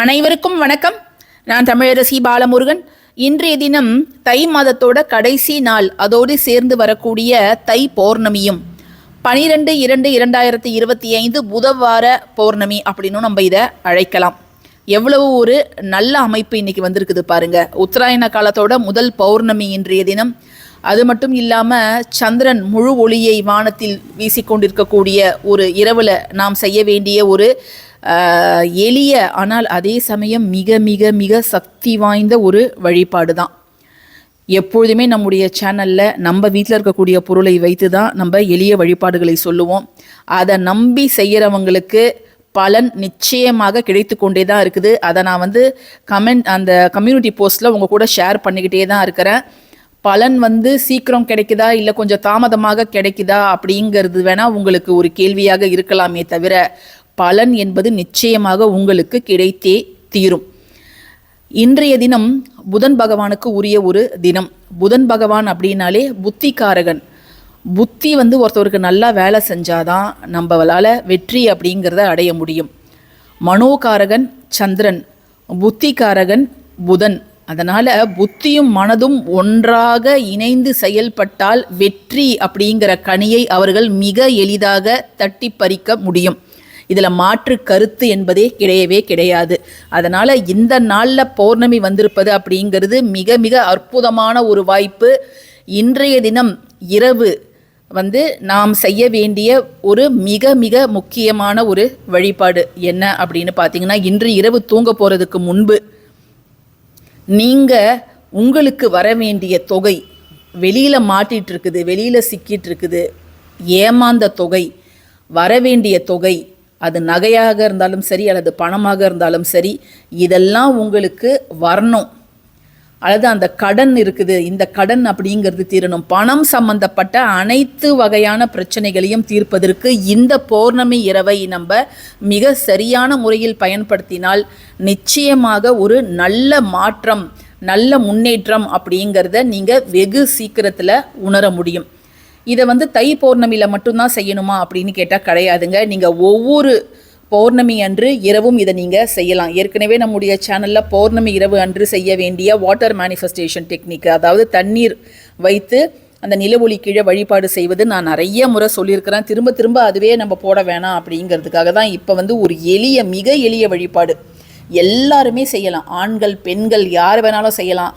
அனைவருக்கும் வணக்கம். நான் தமிழரசி பாலமுருகன். இன்றைய தினம் தை மாதத்தோட கடைசி நாள். அதோடு சேர்ந்து வரக்கூடிய தை பௌர்ணமியும். பனிரெண்டு இரண்டு இரண்டாயிரத்தி இருபத்தி ஐந்து புதவார பௌர்ணமி அப்படின்னு நம்ம இதை அழைக்கலாம். எவ்வளவு ஒரு நல்ல அமைப்பு இன்னைக்கு வந்திருக்குது பாருங்க. உத்தராயண காலத்தோட முதல் பௌர்ணமி இன்றைய தினம். அது மட்டும் இல்லாமல் சந்திரன் முழு ஒளியை வானத்தில் வீசிக்கொண்டிருக்கக்கூடிய ஒரு இரவில் நாம் செய்ய வேண்டிய ஒரு எளிய ஆனால் அதே சமயம் மிக மிக மிக சக்தி வாய்ந்த ஒரு வழிபாடு தான் எப்பொழுதுமே நம்முடைய சேனலில் நம்ம வீட்டில் இருக்கக்கூடிய பொருளை வைத்து தான் நம்ம எளிய வழிபாடுகளை சொல்லுவோம். அதை நம்பி செய்கிறவங்களுக்கு பலன் நிச்சயமாக கிடைத்து கொண்டே தான் இருக்குது. அதை நான் வந்து கமெண்ட் அந்த கம்யூனிட்டி போஸ்ட்டில் உங்கள் கூட ஷேர் பண்ணிக்கிட்டே தான் இருக்கிறேன். பலன் வந்து சீக்கிரம் கிடைக்குதா இல்லை கொஞ்சம் தாமதமாக கிடைக்குதா அப்படிங்கிறது வேணால் உங்களுக்கு ஒரு கேள்வியாக இருக்கலாமே தவிர பலன் என்பது நிச்சயமாக உங்களுக்கு கிடைத்தே தீரும். இன்றைய தினம் புதன் பகவானுக்கு உரிய ஒரு தினம். புதன் பகவான் அப்படின்னாலே புத்திகாரகன் புத்தி வந்து ஒருத்தவருக்கு நல்லா வேலை செஞ்சாதான் நம்மளால் வெற்றி அப்படிங்கிறத அடைய முடியும். மனோகாரகன் சந்திரன் புத்திகாரகன் புதன். அதனால் புத்தியும் மனதும் ஒன்றாக இணைந்து செயல்பட்டால் வெற்றி அப்படிங்கிற கனியை அவர்கள் மிக எளிதாக தட்டி பறிக்க முடியும். இதில் மாற்று கருத்து என்பதே கிடையவே கிடையாது. அதனால் இந்த நாளில் பௌர்ணமி வந்திருப்பது அப்படிங்கிறது மிக மிக அற்புதமான ஒரு வாய்ப்பு. இன்றைய தினம் இரவு வந்து நாம் செய்ய வேண்டிய ஒரு மிக மிக முக்கியமான ஒரு வழிபாடு என்ன அப்படின்னு பார்த்தீங்கன்னா இன்று இரவு தூங்க போகிறதுக்கு முன்பு நீங்கள் உங்களுக்கு வர வேண்டிய தொகை வெளியில் மாட்டிட்டு இருக்குது வெளியில் சிக்கிட்டு இருக்குது ஏமாந்த தொகை வர வேண்டிய தொகை அது நகையாக இருந்தாலும் சரி அல்லது பணமாக இருந்தாலும் சரி இதெல்லாம் உங்களுக்கு வரணும். அல்லது அந்த கடன் இருக்குது இந்த கடன் அப்படிங்கிறது தீரணும். பணம் சம்பந்தப்பட்ட அனைத்து வகையான பிரச்சனைகளையும் தீர்ப்பதற்கு இந்த பௌர்ணமி இரவை நம்ம மிக சரியான முறையில் பயன்படுத்தினால் நிச்சயமாக ஒரு நல்ல மாற்றம் நல்ல முன்னேற்றம் அப்படிங்கிறத நீங்கள் வெகு சீக்கிரத்தில் உணர முடியும். இதை வந்து தை பௌர்ணமியில் மட்டும்தான் செய்யணுமா அப்படின்னு கேட்டால் கிடையாதுங்க. நீங்கள் ஒவ்வொரு பௌர்ணமி அன்று இரவும் இதை நீங்கள் செய்யலாம். ஏற்கனவே நம்முடைய சேனலில் பௌர்ணமி இரவு அன்று செய்ய வேண்டிய வாட்டர் மேனிஃபெஸ்டேஷன் டெக்னிக் அதாவது தண்ணீர் வைத்து அந்த நிலவொளி கீழே வழிபாடு செய்வது நான் நிறைய முறை சொல்லியிருக்கிறேன். திரும்ப திரும்ப அதுவே நம்ம போட வேணாம் அப்படிங்கிறதுக்காக தான் இப்போ வந்து ஒரு எளிய மிக எளிய வழிபாடு எல்லாருமே செய்யலாம். ஆண்கள் பெண்கள் யார் வேணாலும் செய்யலாம்.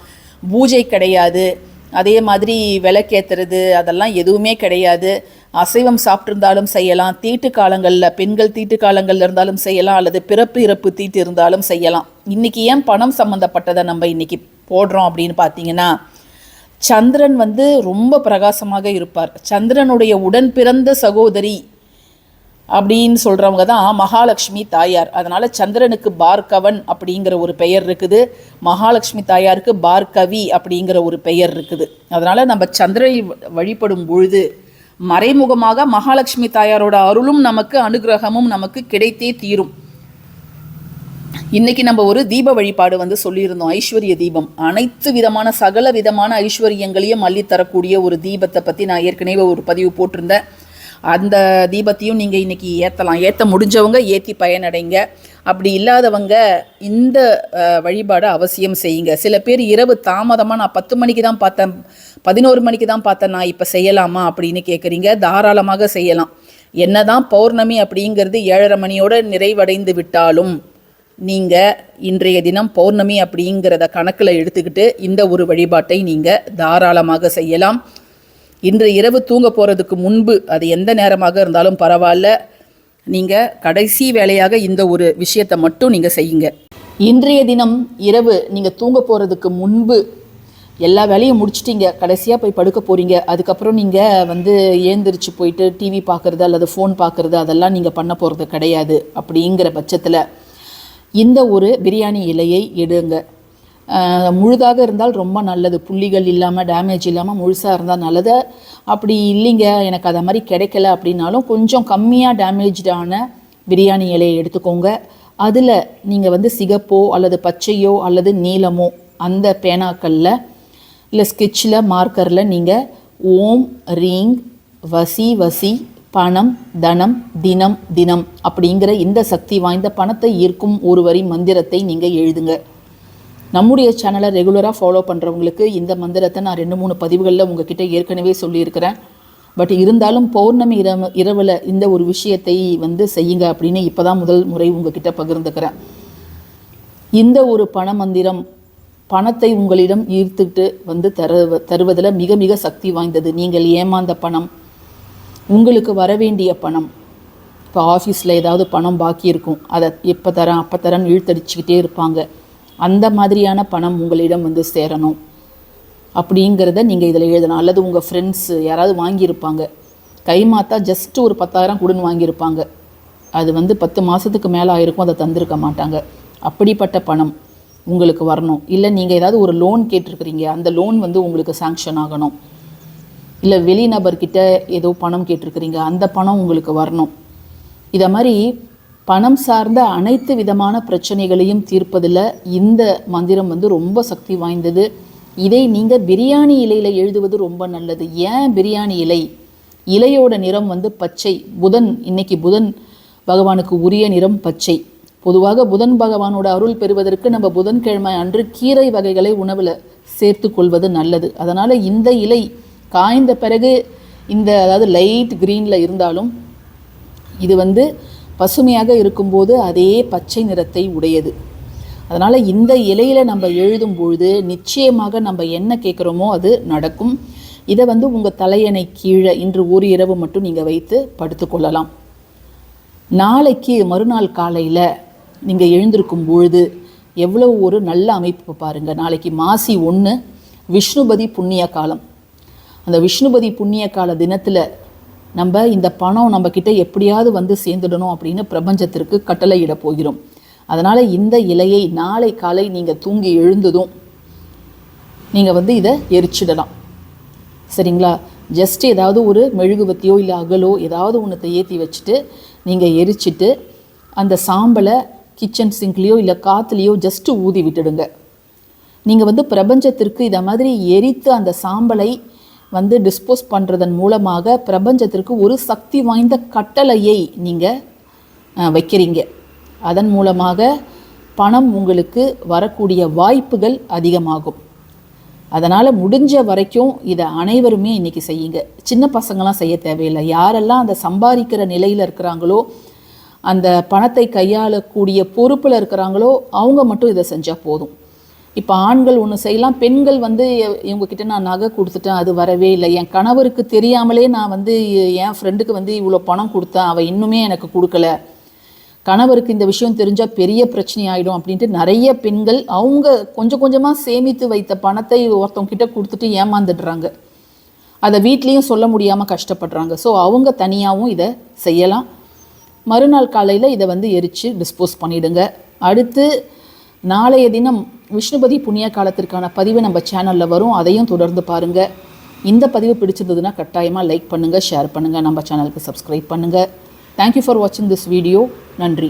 பூஜை கிடையாது. அதே மாதிரி விளக்கேற்றுறது அதெல்லாம் எதுவுமே கிடையாது. அசைவம் சாப்பிட்ருந்தாலும் செய்யலாம். தீட்டு காலங்களில் பெண்கள் தீட்டு காலங்களில் இருந்தாலும் செய்யலாம். அல்லது பிறப்பு இறப்பு தீட்டு இருந்தாலும் செய்யலாம். இன்றைக்கி ஏன் பணம் சம்மந்தப்பட்டதை நம்ம இன்றைக்கி போடுறோம் அப்படின்னு பார்த்தீங்கன்னா சந்திரன் வந்து ரொம்ப பிரகாசமாக இருப்பார். சந்திரனுடைய உடன் பிறந்த சகோதரி அப்படின்னு சொல்கிறவங்க தான் மகாலட்சுமி தாயார். அதனால் சந்திரனுக்கு பார்கவன் அப்படிங்கிற ஒரு பெயர் இருக்குது. மகாலட்சுமி தாயாருக்கு பார்கவி அப்படிங்கிற ஒரு பெயர் இருக்குது. அதனால் நம்ம சந்திரனை வழிபடும் பொழுது மறைமுகமாக மகாலட்சுமி தாயாரோட அருளும் நமக்கு அனுகிரகமும் நமக்கு கிடைத்தே தீரும். இன்னைக்கு நம்ம ஒரு தீப வழிபாடு வந்து சொல்லியிருந்தோம். ஐஸ்வர்ய தீபம். அனைத்து விதமான சகல விதமான ஐஸ்வர்யங்களையும் அள்ளித்தரக்கூடிய ஒரு தீபத்தை பற்றி நான் ஏற்கனவே ஒரு பதிவு போட்டிருந்தேன். அந்த தீபத்தையும் நீங்கள் இன்றைக்கி ஏற்றலாம் ஏற்ற முடிஞ்சவங்க ஏற்றி பயனடைங்க. அப்படி இல்லாதவங்க இந்த வழிபாடு வழிபாடை அவசியம் செய்யுங்க. சில பேர் இரவு தாமதமாக நான் பத்து மணிக்கு தான் பார்த்தேன் பதினோரு மணிக்கு தான் பார்த்தேன் நான் இப்போ செய்யலாமா அப்படின்னு கேட்குறீங்க தாராளமாக செய்யலாம். என்னதான் பௌர்ணமி அப்படிங்கிறது ஏழரை மணியோட நிறைவடைந்து விட்டாலும் நீங்கள் இன்றைய தினம் பௌர்ணமி அப்படிங்கிறத கணக்கில் எடுத்துக்கிட்டு இந்த ஒரு வழிபாட்டை நீங்கள் தாராளமாக செய்யலாம். இன்று இரவு தூங்க போகிறதுக்கு முன்பு அது எந்த நேரமாக இருந்தாலும் பரவாயில்ல. நீங்கள் கடைசி வேலையாக இந்த ஒரு விஷயத்தை மட்டும் நீங்கள் செய்யுங்க. இன்றைய தினம் இரவு நீங்கள் தூங்க போகிறதுக்கு முன்பு எல்லா வேலையும் முடிச்சிட்டிங்க. கடைசியாக போய் படுக்க போகிறீங்க அதுக்கப்புறம் நீங்கள் வந்து ஏந்திரிச்சு போயிட்டு டிவி பார்க்குறது அல்லது ஃபோன் பார்க்குறது அதெல்லாம் நீங்கள் பண்ண போகிறது கிடையாது. அப்படிங்கிற பட்சத்தில் இந்த ஒரு பிரியாணி இலையை எடுங்க. முழுதாக இருந்தால் ரொம்ப நல்லது. புள்ளிகள் இல்லாமல் டேமேஜ் இல்லாமல் முழுசாக இருந்தால் நல்லது. அப்படி இல்லைங்க. எனக்கு அதை மாதிரி கிடைக்கல அப்படின்னாலும் கொஞ்சம் கம்மியாக டேமேஜ்டான பிரியாணி இலையை எடுத்துக்கோங்க. அதில் நீங்கள் வந்து சிகப்போ அல்லது பச்சையோ அல்லது நீலமோ அந்த பேனாக்களில் இல்லை ஸ்கெட்சில் மார்க்கரில் நீங்கள் ஓம் ரீங் வசி வசி பணம் தனம் தினம் தினம் அப்படிங்கிற இந்த சக்தி வாய்ந்த பணத்தை ஈர்க்கும் ஒரு வரி மந்திரத்தை நீங்கள் எழுதுங்க. நம்முடைய சேனலை ரெகுலராக ஃபாலோ பண்ணுறவங்களுக்கு இந்த மந்திரத்தை நான் ரெண்டு மூணு பதிவுகளில் உங்ககிட்ட ஏற்கனவே சொல்லியிருக்கிறேன். பட் இருந்தாலும் பௌர்ணமி இரவு இரவில் இந்த ஒரு விஷயத்தை வந்து செய்யுங்க அப்படின்னு இப்போ தான் முதல் முறை உங்ககிட்ட பகிர்ந்துக்கிறேன். இந்த ஒரு பண மந்திரம் பணத்தை உங்களிடம் ஈர்த்துட்டு வந்து தரு தருவதில் மிக மிக சக்தி வாய்ந்தது. நீங்கள் ஏமாந்த பணம் உங்களுக்கு வர வேண்டிய பணம். இப்போ ஆஃபீஸில் ஏதாவது பணம் பாக்கி இருக்கும். அதை எப்போ தரேன் அப்போ தரேன்னு இழுத்தடிச்சுக்கிட்டே இருப்பாங்க. அந்த மாதிரியான பணம் உங்களிடம் வந்து சேரணும். அப்படிங்கிறத நீங்கள் இதில் எழுதணும். அல்லது உங்கள் ஃப்ரெண்ட்ஸு யாராவது வாங்கியிருப்பாங்க. கைமாத்தா ஜஸ்ட் ஒரு பத்தாயிரம் கொடுன்னு வாங்கியிருப்பாங்க. அது வந்து பத்து மாதத்துக்கு மேலே ஆயிருக்கும் அதை தந்திருக்க மாட்டாங்க. அப்படிப்பட்ட பணம் உங்களுக்கு வரணும். இல்லை நீங்கள் ஏதாவது ஒரு லோன் கேட்டிருக்கிறீங்க. அந்த லோன் வந்து உங்களுக்கு சாங்ஷன் ஆகணும். இல்லை வெளிநபர்கிட்ட ஏதோ பணம் கேட்டிருக்கிறீங்க. அந்த பணம் உங்களுக்கு வரணும். இதை மாதிரி பணம் சார்ந்த அனைத்து விதமான பிரச்சனைகளையும் தீர்ப்பதில் இந்த மந்திரம் வந்து ரொம்ப சக்தி வாய்ந்தது. இதை நீங்கள் பிரியாணி இலையில் எழுதுவது ரொம்ப நல்லது. ஏன் பிரியாணி இலை? இலையோட நிறம் வந்து பச்சை. புதன் இன்னைக்கு புதன் பகவானுக்கு உரிய நிறம் பச்சை. பொதுவாக புதன் பகவானோட அருள் பெறுவதற்கு நம்ம புதன்கிழமை அன்று கீரை வகைகளை உணவில் சேர்த்து கொள்வது நல்லது. அதனால் இந்த இலை காய்ந்த பிறகு இந்த அதாவது லைட் க்ரீனில் இருந்தாலும் இது வந்து பசுமையாக இருக்கும்போது அதே பச்சை நிறத்தை உடையது. அதனால் இந்த இலையில் நம்ம எழுதும் பொழுது நிச்சயமாக நம்ம என்ன கேட்குறோமோ அது நடக்கும். இதை வந்து உங்கள் தலையணை கீழே இன்று ஒரு இரவு மட்டும் நீங்கள் வைத்து படுத்துக்கொள்ளலாம் நாளைக்கு மறுநாள் காலையில் நீங்கள் எழுந்திருக்கும் பொழுது எவ்வளோ ஒரு நல்ல அமைப்பு பாருங்கள் நாளைக்கு மாசி ஒன்று விஷ்ணுபதி புண்ணிய காலம். அந்த விஷ்ணுபதி புண்ணிய கால தினத்தில் நம்ம இந்த பணம் நம்ம கிட்ட எப்படியாவது வந்து சேர்ந்துடணும் அப்படின்னு பிரபஞ்சத்திற்கு கட்டளையிட போகிறோம். அதனால் இந்த இலையை நாளை காலை நீங்கள் தூங்கி எழுந்ததும் நீங்கள் வந்து இதை எரிச்சிடலாம். சரிங்களா? ஜஸ்ட் ஏதாவது ஒரு மெழுகுவத்தியோ இல்லை அகலோ ஏதாவது ஒன்றத்தை ஏற்றி வச்சுட்டு நீங்கள் எரிச்சிட்டு அந்த சாம்பலை கிச்சன் சிங்க்லேயோ இல்லை காற்றுலேயோ ஜஸ்ட்டு ஊதி விட்டுடுங்க. நீங்கள் வந்து பிரபஞ்சத்திற்கு இதை மாதிரி எரித்து அந்த சாம்பலை வந்து டிஸ்போஸ் பண்ணுறதன் மூலமாக பிரபஞ்சத்திற்கு ஒரு சக்தி வாய்ந்த கட்டளையை நீங்கள் வைக்கிறீங்க. அதன் மூலமாக பணம் உங்களுக்கு வரக்கூடிய வாய்ப்புகள் அதிகமாகும். அதனால் முடிஞ்ச வரைக்கும் இதை அனைவருமே இன்றைக்கி செய்யுங்க. சின்ன பசங்களாம் செய்ய தேவையில்லை. யாரெல்லாம் அந்த சம்பாதிக்கிற நிலையில் இருக்கிறாங்களோ அந்த பணத்தை கையாளக்கூடிய பொறுப்பில் இருக்கிறாங்களோ அவங்க மட்டும் இதை செஞ்சால் போதும். இப்போ ஆண்கள் ஒன்று செய்யலாம் பெண்கள் வந்து இவங்கக்கிட்ட நான் நகை கொடுத்துட்டேன் அது வரவே இல்லை. என் கணவருக்கு தெரியாமலே நான் வந்து என் ஃப்ரெண்டுக்கு வந்து இவ்வளோ பணம் கொடுத்தேன் அவள் இன்னுமே எனக்கு கொடுக்கல. கணவருக்கு இந்த விஷயம் தெரிஞ்சால் பெரிய பிரச்சனை ஆகிடும் அப்படின்ட்டு நிறைய பெண்கள் அவங்க கொஞ்சம் கொஞ்சமாக சேமித்து வைத்த பணத்தை ஒருத்தவங்க கிட்ட கொடுத்துட்டு ஏமாந்துடுறாங்க. அதை வீட்லேயும் சொல்ல முடியாமல் கஷ்டப்படுறாங்க. ஸோ அவங்க தனியாகவும் இதை செய்யலாம். மறுநாள் காலையில் இதை வந்து எரித்து டிஸ்போஸ் பண்ணிவிடுங்க அடுத்து நாளைய தினம் விஷ்ணுபதி புண்ணிய காலத்திற்கான பதிவு நம்ம சேனலில் வரும். அதையும் தொடர்ந்து பாருங்கள் இந்த பதிவு பிடிச்சிருந்ததுன்னா கட்டாயமாக லைக் பண்ணுங்கள் ஷேர் பண்ணுங்கள் நம்ம சேனலுக்கு சப்ஸ்கிரைப் பண்ணுங்கள் தேங்க்யூ ஃபார் வாட்சிங் திஸ் வீடியோ நன்றி.